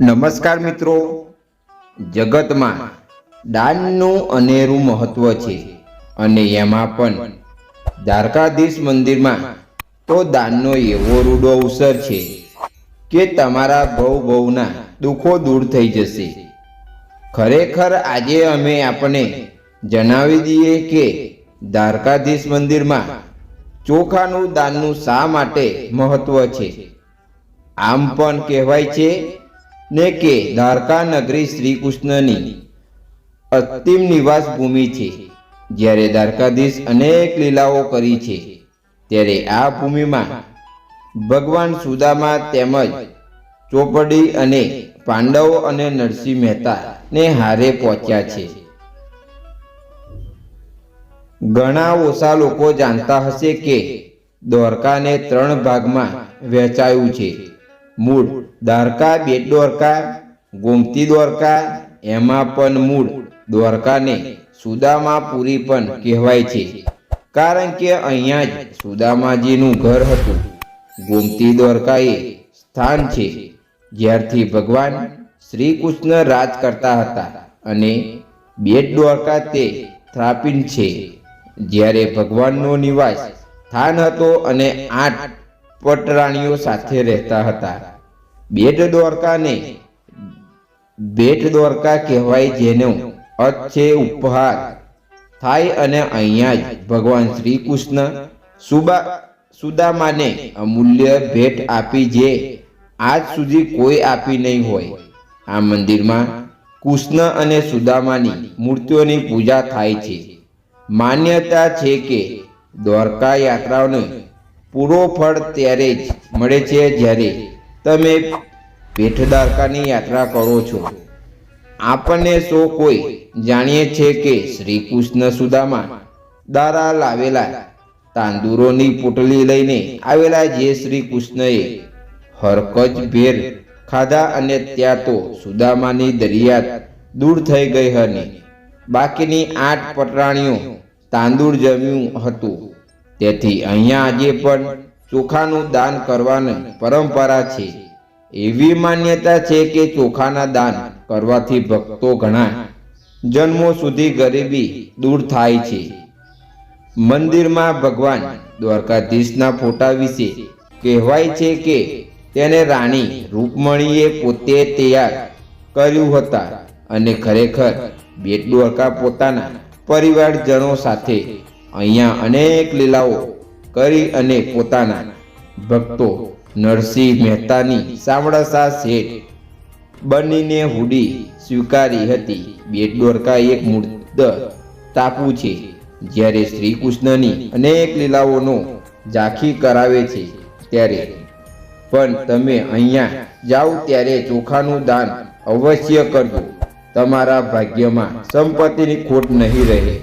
નમસ્કાર મિત્રો. જગતમાં દાનનું અનેરું મહત્વ છે. અને એમાં પણ દ્વારકાધીશ મંદિરમાં તો દાનનો એવો રૂડો અવસર છે કે તમારા ભવ ભવના દુઃખો દૂર થઈ જશે. ખરેખર આજે અમે આપણે જણાવી દઈએ કે દ્વારકાધીશ મંદિરમાં ચોખાનું દાનનું શા માટે મહત્વ છે? આમ પણ કહેવાય છે ને કે દ્વારકા નગરી શ્રી કૃષ્ણની અંતિમ નિવાસ ભૂમિ છે. જ્યારે દ્વારકાધીશ અનેક લીલાઓ કરી છે, ત્યારે આ ભૂમિમાં ભગવાન સુદામા તેમજ ચોપડી અને પાંડવો અને નરસિંહ મહેતા ને હારે પહોંચ્યા છે. ઘણા ઓછા લોકો જાણતા હશે કે દ્વારકાને ત્રણ ભાગમાં વહેંચાયું છે. મૂળ. દ્વારકા, બેટ દ્વારકા, ગોમતી દ્વારકા, એમાં પણ મૂળ. દ્વારકાને સુદામાપુરી પણ કહેવાય છે. કારણ કે અહીંયા જ સુદામાજીનું ઘર હતું. ગોમતી દ્વારકા એ સ્થાન છે. જ્યારથી ભગવાન શ્રી કૃષ્ણ રાજ કરતા હતા અને બેટ દ્વારકા તે થ્રાપીન છે. જ્યારે ભગવાનનો નિવાસ સ્થાન હતો અને આઠ પટરાણીઓ સાથે રહેતા હતા. બેટ દ્વારકાને બેટ દ્વારકા કહેવાય જેનો અર્થ છે ઉપહાર. થાય અને અહીંયા જ ભગવાન શ્રી કૃષ્ણ સુબા સુદામાને અમૂલ્ય ભેટ આપી જે આજ સુધી કોઈ આપી નહીં હોય. આ મંદિરમાં કૃષ્ણ અને સુદામાની મૂર્તિઓની પૂજા થાય છે. માન્યતા છે કે દ્વારકા યાત્રાઓને પૂરો ફળ ત્યારે જ મળે છે જ્યારે તમે પેઠ દ્વારકાની યાત્રા કરો છો. આપણને સૌ કોઈ જાણીએ છે કે શ્રી કૃષ્ણ સુદામા દારા લાવેલા તાંદુરોની પોટલી લઈને આવેલા જે શ્રી કૃષ્ણએ હરકજ ભેર ખાધા અને ત્યાં તો સુદામાની દરિયાત દૂર થઈ ગઈ હતી બાકીની આઠ પટરાણીઓ તાંદુર જમ્યું હતું. તેથી અહીંયા આજે પણ ચોખાનું દાન કરવાની પરંપરા છે. એવી માન્યતા છે કે ચોખાના દાન કરવાથી ભક્તો ઘણા જન્મો સુધી ગરીબી દૂર થાય છે. મંદિરમાં ભગવાન દ્વારકાધીશના ફોટા વિશે કહેવાય છે કે તેને રાણી રૂકમણીએ પોતે તૈયાર કર્યું હતા અને ખરેખર બેટ દ્વારકા પોતાના પરિવારજનો સાથે અહીંયા અનેક લીલાઓ કરી અને પોતાના ભક્તો નરસિંહ મહેતાની સામળાસા શેઠ બનીને હુડી સ્વીકારી હતી. બેટ દ્વારકા એક મૂર્ત ટાપુ છે, જ્યારે શ્રી કૃષ્ણની અનેક લીલાઓનો ઝાંખી કરાવે છે ત્યારે. પણ તમે અહીંયા જાઓ ત્યારે ચોખાનું દાન અવશ્ય કરજો. તમારા ભાગ્યમાં સંપત્તિની ખોટ નહીં રહે.